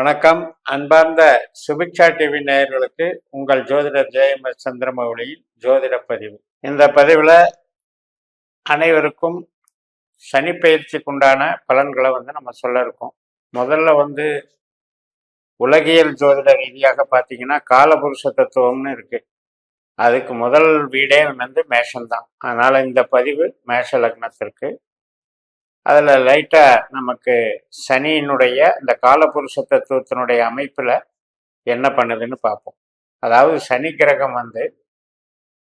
வணக்கம். அன்பார்ந்த சுபிக்ஷா டிவி நேயர்களுக்கு உங்கள் ஜோதிடர் ஜெயம சந்திரமௌலியின் ஜோதிட பதிவு. இந்த பதிவில் அனைவருக்கும் சனி பயிற்சிக்குண்டான பலன்களை வந்து நம்ம சொல்ல இருக்கோம். முதல்ல வந்து உலகியல் ஜோதிட ரீதியாக பார்த்தீங்கன்னா காலபுருஷ தத்துவம்னு இருக்கு. அதுக்கு முதல் வீடே வந்து மேஷம் தான் இந்த பதிவு மேஷ லக்னத்திற்கு அதில் லைட்டாக நமக்கு சனியினுடைய இந்த காலபுருஷ தத்துவத்தினுடைய அமைப்பில் என்ன பண்ணுதுன்னு பார்ப்போம். அதாவது சனி கிரகம் வந்து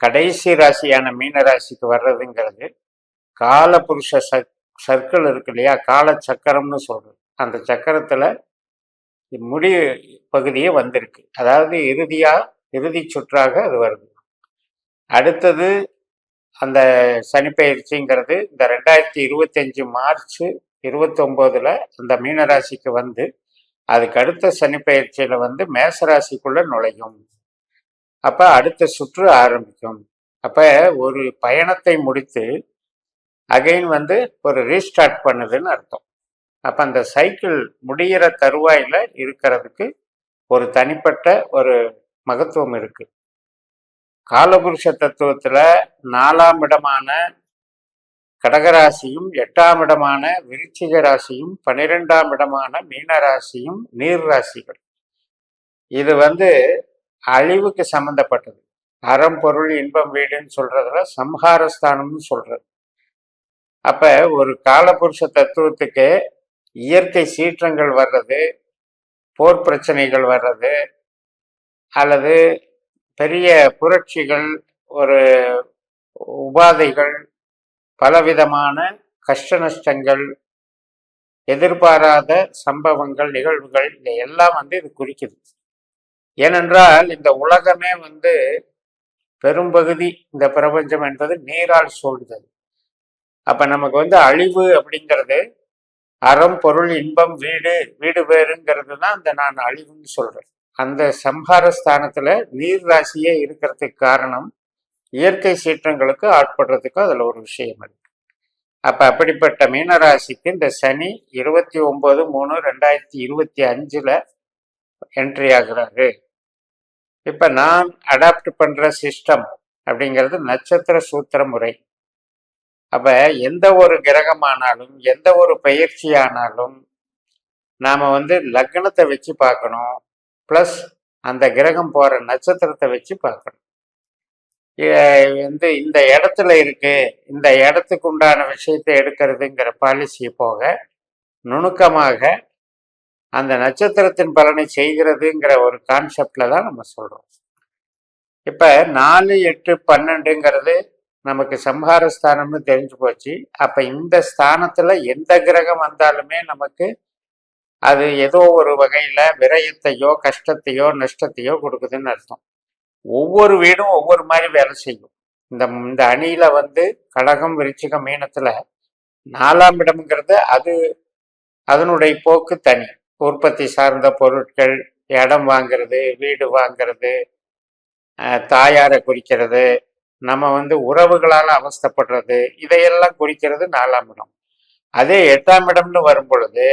கடைசி ராசியான மீன ராசிக்கு வர்றதுங்கிறது காலபுருஷ சக் சர்க்கிள் இருக்கு இல்லையா? கால சக்கரம்னு அந்த சக்கரத்தில் முடி பகுதியே வந்திருக்கு. அதாவது இறுதியாக இறுதி சுற்றாக அது வருது. அடுத்தது அந்த சனிப்பெயர்ச்சிங்கிறது இந்த ரெண்டாயிரத்தி இருபத்தஞ்சு மார்ச் இருபத்தொம்போதுல அந்த மீனராசிக்கு வந்து அதுக்கு அடுத்த சனிப்பெயர்ச்சியில வந்து மேசராசிக்குள்ள நுழையும். அப்ப அடுத்த சுற்று ஆரம்பிக்கும். அப்ப ஒரு பயணத்தை முடித்து அகைன் வந்து ஒரு ரீஸ்டார்ட் பண்ணுதுன்னு அர்த்தம். அப்ப அந்த சைக்கிள் முடிகிற தருவாயில இருக்கிறதுக்கு ஒரு தனிப்பட்ட ஒரு மகத்துவம் இருக்கு. காலபுருஷ தத்துவத்துல நாலாம் இடமான கடகராசியும் எட்டாம் இடமான விருச்சிக ராசியும் பன்னிரெண்டாம் இடமான மீன ராசியும் நீர் ராசிகள். இது வந்து அழிவுக்கு சம்பந்தப்பட்டது. அறம் பொருள் இன்பம் வீடுன்னு சொல்றதுல சம்ஹாரஸ்தானம்னு சொல்றது. அப்ப ஒரு காலபுருஷ தத்துவத்துக்கு இயற்கை சீற்றங்கள் வர்றது போர் பிரச்சனைகள் வர்றது அல்லது பெரிய புரட்சிகள் ஒரு உபாதைகள் பலவிதமான கஷ்ட நஷ்டங்கள் எதிர்பாராத சம்பவங்கள் நிகழ்வுகள் இதை எல்லாம் வந்து இது குறிக்குது. ஏனென்றால் இந்த உலகமே வந்து பெரும்பகுதி இந்த பிரபஞ்சம் என்பது நீரால் சூழ்ந்தது. அப்ப நமக்கு வந்து அழிவு அப்படிங்கிறது அறம் பொருள் இன்பம் வீடு வீடு பேருங்கிறது தான் அந்த நான் அழிவுன்னு சொல்றேன். அந்த சம்ஹார ஸ்தானத்துல நீர் ராசியே இருக்கிறதுக்கு காரணம் இயற்கை சீற்றங்களுக்கு ஆட்படுறதுக்கு அதுல ஒரு விஷயம் இருக்கு. அப்ப அப்படிப்பட்ட மீனராசிக்கு இந்த சனி இருபத்தி ஒன்பது மூணு ரெண்டாயிரத்தி இருபத்தி அஞ்சுல என்ட்ரி ஆகுறாரு. இப்ப நான் அடாப்ட் பண்ற சிஸ்டம் அப்படிங்கிறது நட்சத்திர சூத்திர முறை. அப்ப எந்த ஒரு கிரகமானாலும் எந்த ஒரு பயிற்சி ஆனாலும் நாம வந்து லக்னத்தை வச்சு பார்க்கணும். ப்ளஸ் அந்த கிரகம் போகிற நட்சத்திரத்தை வச்சு பார்க்கணும். வந்து இந்த இடத்துல இருக்கு இந்த இடத்துக்கு உண்டான விஷயத்தை எடுக்கிறதுங்கிற பாலிசி போக நுணுக்கமாக அந்த நட்சத்திரத்தின் பலனை செய்கிறதுங்கிற ஒரு கான்செப்டில் தான் நம்ம சொல்கிறோம் இப்போ நாலு எட்டு பன்னெண்டுங்கிறது நமக்கு சம்ஹார ஸ்தானம்னு தெரிஞ்சு போச்சு. அப்போ இந்த ஸ்தானத்தில் எந்த கிரகம் வந்தாலுமே நமக்கு அது ஏதோ ஒரு வகையில் விரயத்தையோ கஷ்டத்தையோ நஷ்டத்தையோ கொடுக்குதுன்னு அர்த்தம். ஒவ்வொரு வீடும் ஒவ்வொரு மாதிரி வேலை செய்யும். இந்த இந்த அணியில் வந்து கடகம் விருச்சிகம் மீனத்தில் நாலாம் இடம்ங்கிறது அது அதனுடைய போக்கு தனி. உற்பத்தி சார்ந்த பொருட்கள் இடம் வாங்குறது வீடு வாங்குறது தாயாரை குறிக்கிறது நம்ம வந்து உறவுகளால் அவஸ்தைப்படுறது இதையெல்லாம் குறிக்கிறது நாலாம் இடம். அதே எட்டாம் இடம்னு வரும் பொழுது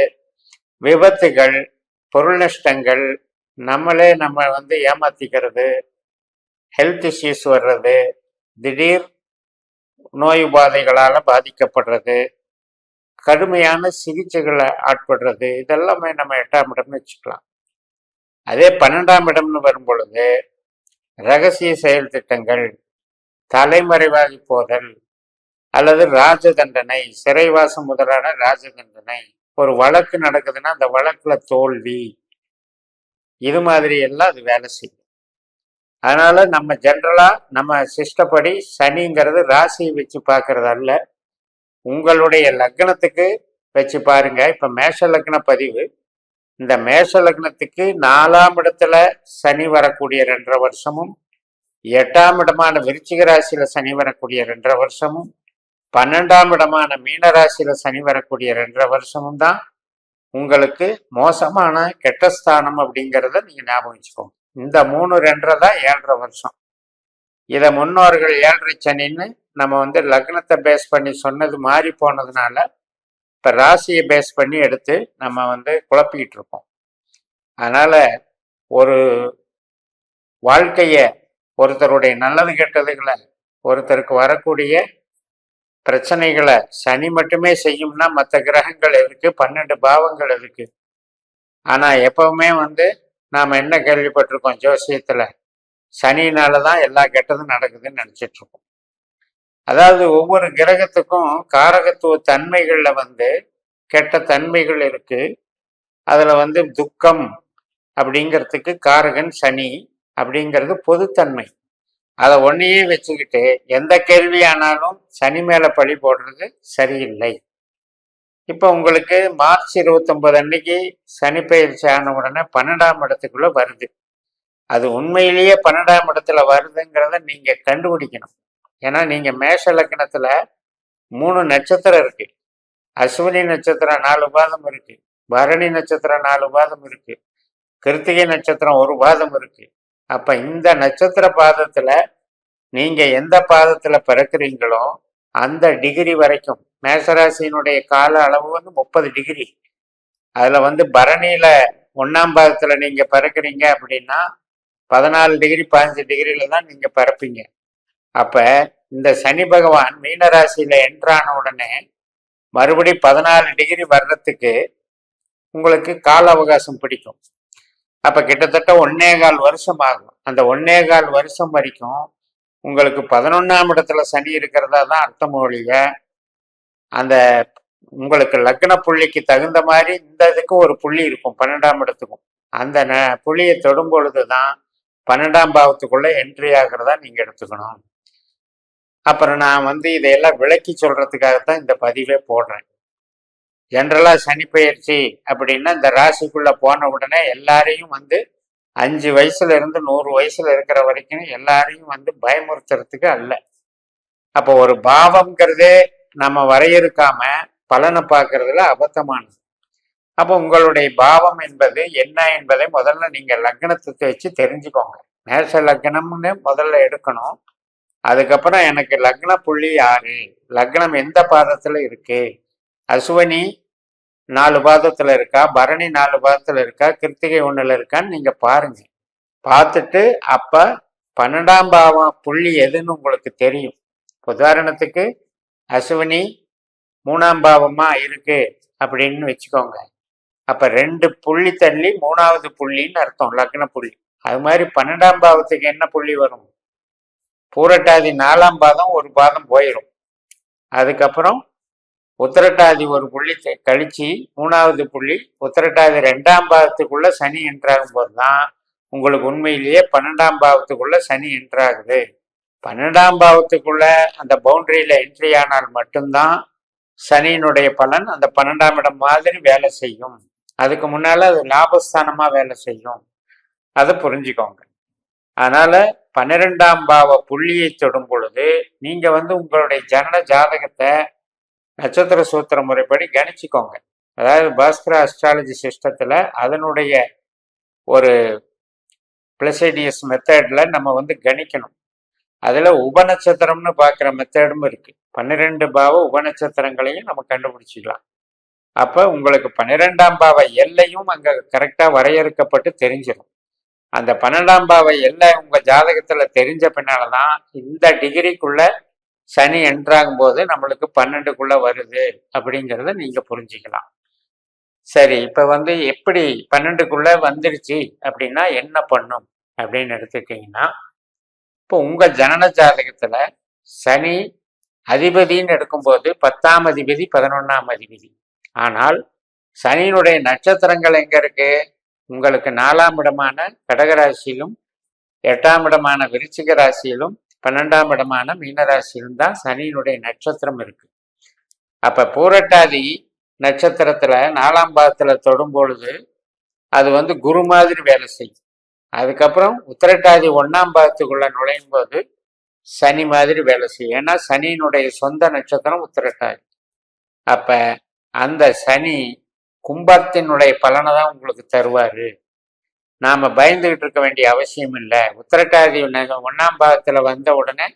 விபத்துகள் பொருள் நஷ்டங்கள் நம்மளே நம்ம வந்து ஏமாத்திக்கிறது ஹெல்த் இஷ்யூஸ் வர்றது திடீர் நோய் உபாதைகளால் பாதிக்கப்படுறது கடுமையான சிகிச்சைகளை ஆட்படுறது இதெல்லாமே நம்ம எட்டாம் இடம்னு வச்சுக்கலாம். அதே பன்னெண்டாம் இடம்னு வரும் பொழுது ரகசிய செயல் திட்டங்கள் தலைமறைவாகி போதல் அல்லது ராஜதண்டனை சிறைவாசம் முதலான ராஜ தண்டனை ஒரு வழக்கு நடக்குதுன்னா அந்த வழக்குல தோல்வி. இது மாதிரி எல்லாம் அது வேலை செய்யும். அதனால நம்ம ஜென்ரலா நம்ம சிஸ்டப்படி சனிங்கிறது ராசியை வச்சு பார்க்கறது அல்ல. உங்களுடைய லக்னத்துக்கு வச்சு பாருங்க. இப்ப மேஷ லக்ன பதிவு. இந்த மேஷ லக்னத்துக்கு நாலாம் இடத்துல சனி வரக்கூடிய ரெண்டரை வருஷமும் எட்டாம் இடமான விருச்சிக ராசியில சனி வரக்கூடிய ரெண்டரை வருஷமும் பன்னெண்டாம் இடமான மீனராசியில சனி வரக்கூடிய ரெண்டரை வருஷமும் தான் உங்களுக்கு மோசமான கெட்ட ஸ்தானம் அப்படிங்கிறத நீங்க ஞாபகம் வச்சுக்கோங்க. இந்த மூணு ரெண்டரை தான் ஏழரை வருஷம். இதை முன்னோர்கள் ஏழரை சனின்னு நம்ம வந்து லக்னத்தை பேஸ் பண்ணி சொன்னது மாறி போனதுனால இப்போ ராசியை பேஸ் பண்ணி எடுத்து நம்ம வந்து குழப்பிக்கிட்டு இருக்கோம். அதனால ஒரு வாழ்க்கைய ஒருத்தருடைய நல்லது கெட்டதுகளை ஒருத்தருக்கு வரக்கூடிய பிரச்சனைகளை சனி மட்டுமே செய்யும்னா மற்ற கிரகங்கள் இருக்கு பன்னெண்டு பாவங்கள் இருக்கு. ஆனா எப்பவுமே வந்து நாம் என்ன கேள்விப்பட்டிருக்கோம் ஜோசியத்துல? சனினால தான் எல்லா கெட்டதும் நடக்குதுன்னு நினச்சிட்ருக்கோம். அதாவது ஒவ்வொரு கிரகத்துக்கும் காரகத்துவ தன்மைகளில் வந்து கெட்ட தன்மைகள் இருக்கு. அதில் வந்து துக்கம் அப்படிங்கிறதுக்கு காரகன் சனி அப்படிங்கிறது பொதுத்தன்மை. அதை ஒன்றையே வச்சுக்கிட்டு எந்த கேள்வியானாலும் சனி மேலே பழி போடுறது சரியில்லை. இப்போ உங்களுக்கு மார்ச் இருபத்தொன்பது அன்னைக்கு சனி பயிற்சி ஆன உடனே பன்னெண்டாம் இடத்துக்குள்ளே வருது. அது உண்மையிலேயே பன்னெண்டாம் இடத்துல வருதுங்கிறத நீங்கள் கண்டுபிடிக்கணும். ஏன்னா நீங்கள் மேஷ லக்கணத்தில் மூணு நட்சத்திரம் இருக்குது அஸ்வினி நட்சத்திரம் நாலு பாதம் இருக்கு. பரணி நட்சத்திரம் நாலு பாதம் இருக்குது கிருத்திகை நட்சத்திரம் ஒரு பாதம் இருக்கு. அப்போ இந்த நட்சத்திர பாதத்தில் நீங்க எந்த பாதத்துல பிறக்கிறீங்களோ அந்த டிகிரி வரைக்கும் மேசராசியினுடைய கால அளவு வந்து முப்பது டிகிரி. அதுல வந்து பரணியில ஒன்னாம் பாதத்துல நீங்க பிறக்கிறீங்க அப்படின்னா பதினாலு டிகிரி பதினஞ்சு டிகிரியில தான் நீங்க பிறப்பீங்க. அப்ப இந்த சனி பகவான் மீனராசியில என்ட்ரான உடனே மறுபடி பதினாலு டிகிரி வர்றதுக்கு உங்களுக்கு கால அவகாசம் பிடிக்கும். அப்ப கிட்டத்தட்ட ஒன்னே கால் வருஷம் ஆகும். அந்த ஒன்னே கால் வருஷம் வரைக்கும் உங்களுக்கு பதினொன்னாம் இடத்துல சனி இருக்கிறதா தான் அர்த்தம் ஒழிய அந்த உங்களுக்கு லக்ன புள்ளிக்கு தகுந்த மாதிரி இந்த இதுக்கு ஒரு புள்ளி இருக்கும் பன்னெண்டாம் இடத்துக்கும். அந்த ந புள்ளியை தொடும் பொழுது தான் பன்னெண்டாம் பாவத்துக்குள்ள என்ட்ரி ஆகிறதா நீங்கள் எடுத்துக்கணும். அப்புறம் நான் வந்து இதையெல்லாம் விளக்கி சொல்றதுக்காகத்தான் இந்த பதிவே போடுறேன். ஜென்ரலாக சனி பயிற்சி அப்படின்னா இந்த ராசிக்குள்ளே போன உடனே எல்லாரையும் வந்து அஞ்சு வயசுல இருந்து நூறு வயசுல இருக்கிற வரைக்கும் எல்லாரையும் வந்து பயமுறுத்துறதுக்கு அல்ல. அப்போ ஒரு பாவம்ங்கிறதே நம்ம வரையறுக்காம பலனை பார்க்கறதுல அபத்தமானது. அப்போ உங்களுடைய பாவம் என்பது என்ன என்பதை முதல்ல நீங்க லக்னத்தை வச்சு தெரிஞ்சுக்கோங்க. மேஷ லக்னம்னு முதல்ல எடுக்கணும். அதுக்கப்புறம் எனக்கு லக்ன புள்ளி யாரு? லக்னம் எந்த பாதத்துல இருக்கு? அசுவனி நாலு பாதத்தில் இருக்கா? பரணி நாலு பாதத்தில் இருக்கா? கிருத்திகை ஒன்றில் இருக்கான்னு நீங்கள் பாருங்க. பார்த்துட்டு அப்போ பன்னெண்டாம் பாவம் புள்ளி எதுன்னு உங்களுக்கு தெரியும். உதாரணத்துக்கு அசுவினி மூணாம் பாவமாக இருக்கு அப்படின்னு வச்சுக்கோங்க. அப்போ ரெண்டு புள்ளி தள்ளி மூணாவது புள்ளின்னு அர்த்தம் லக்ன புள்ளி. அது மாதிரி பன்னெண்டாம் பாவத்துக்கு என்ன புள்ளி வரும்? பூரட்டாதி நாலாம் பாதம் ஒரு பாதம் போயிடும் அதுக்கப்புறம் உத்திரட்டாதி ஒரு புள்ளி கழிச்சு மூணாவது புள்ளி உத்திரட்டாதி ரெண்டாம் பாவத்துக்குள்ள சனி என்றாகும் போது தான் உங்களுக்கு உண்மையிலேயே பன்னெண்டாம் பாவத்துக்குள்ள சனி என்றாகுது. பன்னெண்டாம் பாவத்துக்குள்ள அந்த பவுண்டரியில என்ட்ரி ஆனால் மட்டும்தான் சனியினுடைய பலன் அந்த பன்னெண்டாம் இடம் மாதிரி வேலை செய்யும். அதுக்கு முன்னால அது லாபஸ்தானமா வேலை செய்யும். அதை புரிஞ்சுக்கோங்க. அதனால பன்னிரெண்டாம் பாவ புள்ளியை தொடும் பொழுது நீங்க வந்து உங்களுடைய ஜனன ஜாதகத்தை நட்சத்திர சூத்திர முறைப்படி கணிச்சுக்கோங்க. அதாவது பாஸ்கர அஸ்ட்ராலஜி சிஸ்டத்தில் அதனுடைய ஒரு பிளசைடியஸ் மெத்தடில் நம்ம வந்து கணிக்கணும். அதில் உபநட்சத்திரம்னு பார்க்குற மெத்தடும் இருக்குது பன்னிரெண்டு பாவ உபநட்சத்திரங்களையும் நம்ம கண்டுபிடிச்சிக்கலாம். அப்போ உங்களுக்கு பன்னிரெண்டாம் பாவ எல்லையும் அங்கே கரெக்டாக வரையறுக்கப்பட்டு தெரிஞ்சிடும் அந்த பன்னெண்டாம் பாவ எல்லை உங்கள் ஜாதகத்தில் தெரிஞ்ச பின்னால் தான் இந்த டிகிரிக்குள்ளே சனி என்றாகும் போது நம்மளுக்கு பன்னெண்டுக்குள்ள வருது அப்படிங்கிறத நீங்க புரிஞ்சுக்கலாம். சரி இப்ப வந்து எப்படி பன்னெண்டுக்குள்ள வந்துருச்சு அப்படின்னா என்ன பண்ணும் அப்படின்னு எடுத்துக்கிட்டீங்கன்னா இப்போ உங்க ஜனன ஜாதகத்துல சனி அதிபதின்னு எடுக்கும்போது பத்தாம் அதிபதி பதினொன்னாம் அதிபதி. ஆனால் சனியினுடைய நட்சத்திரங்கள் எங்க இருக்கு? உங்களுக்கு நாலாம் இடமான கடகராசியிலும் எட்டாம் இடமான விருச்சிக ராசியிலும் பன்னெண்டாம் இடமான மீனராசியிலும் தான் சனியினுடைய நட்சத்திரம் இருக்கு. அப்ப பூரட்டாதி நட்சத்திரத்துல நாலாம் பாதத்துல தொடும் பொழுது அது வந்து குரு மாதிரி வேலை செய்யும். அதுக்கப்புறம் உத்திரட்டாதி ஒன்னாம் பாதத்துக்குள்ள நுழையும் போது சனி மாதிரி வேலை செய்யும். ஏன்னா சனியினுடைய சொந்த நட்சத்திரம் உத்திரட்டாதி. அப்ப அந்த சனி கும்பத்தினுடைய பலனை தான் உங்களுக்கு தருவாரு. நாம பயந்துகிட்டு இருக்க வேண்டிய அவசியம் இல்லை. உத்திரட்டாதி ஒன்றாம் ஒண்ணாம் பாகத்துல வந்த உடனே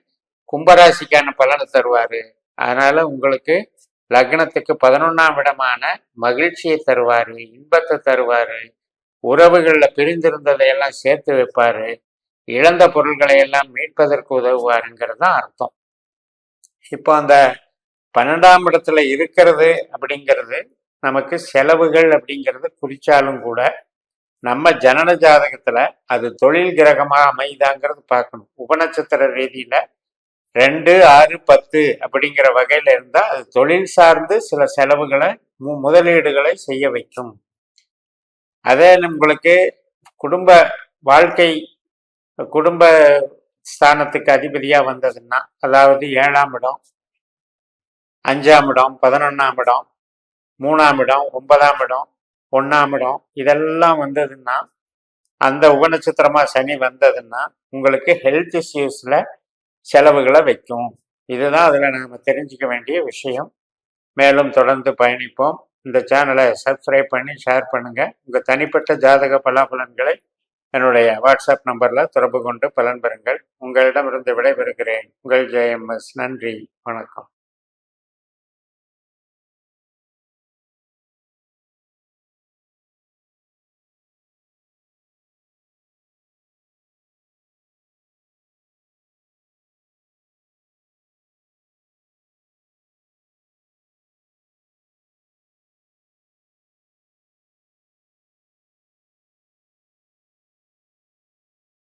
கும்பராசிக்கான பலனை தருவாரு. அதனால உங்களுக்கு லக்னத்துக்கு பதினொன்னாம் இடமான மகிழ்ச்சியை தருவாரு இன்பத்தை தருவாரு. உறவுகளில் பிரிந்திருந்ததையெல்லாம் சேர்த்து வைப்பாரு. இழந்த பொருள்களை எல்லாம் மீட்பதற்கு உதவுவாருங்கிறது தான் அர்த்தம். இப்போ அந்த பன்னெண்டாம் இடத்துல இருக்கிறது அப்படிங்கிறது நமக்கு செலவுகள் அப்படிங்கிறது குறிச்சாலும் கூட நம்ம ஜனன ஜாதகத்துல அது தொழில் கிரகமாக அமைதாங்கிறது பார்க்கணும். உபநட்சத்திர ரீதியில ரெண்டு ஆறு பத்து அப்படிங்கிற வகையில இருந்தா அது தொழில் சார்ந்து சில செலவுகளை முதலீடுகளை செய்ய வைக்கும். அதே உங்களுக்கு குடும்ப வாழ்க்கை குடும்ப ஸ்தானத்துக்கு அதிபதியா வந்ததுன்னா அதாவது ஏழாம் இடம் அஞ்சாம் இடம் பதினொன்னாம் இடம் மூணாம் இடம் ஒன்பதாம் இடம் ஒன்னாம் இடம் இதெல்லாம் வந்ததுன்னா அந்த உபநட்சத்திரமா சனி வந்ததுன்னா உங்களுக்கு ஹெல்த் இஷ்யூஸில் செலவுகளை வைக்கும். இதுதான் அதில் நாம் தெரிஞ்சுக்க வேண்டிய விஷயம். மேலும் தொடர்ந்து பயணிப்போம். இந்த சேனலை சப்ஸ்கிரைப் பண்ணி ஷேர் பண்ணுங்கள் உங்கள் தனிப்பட்ட ஜாதக பலாபலன்களை என்னுடைய வாட்ஸ்அப் நம்பரில் தொடர்பு கொண்டு பலன் பெறுங்கள். உங்களிடமிருந்து விடைபெறுகிறேன். உங்கள் ஜெயம்எஸ். நன்றி. வணக்கம்.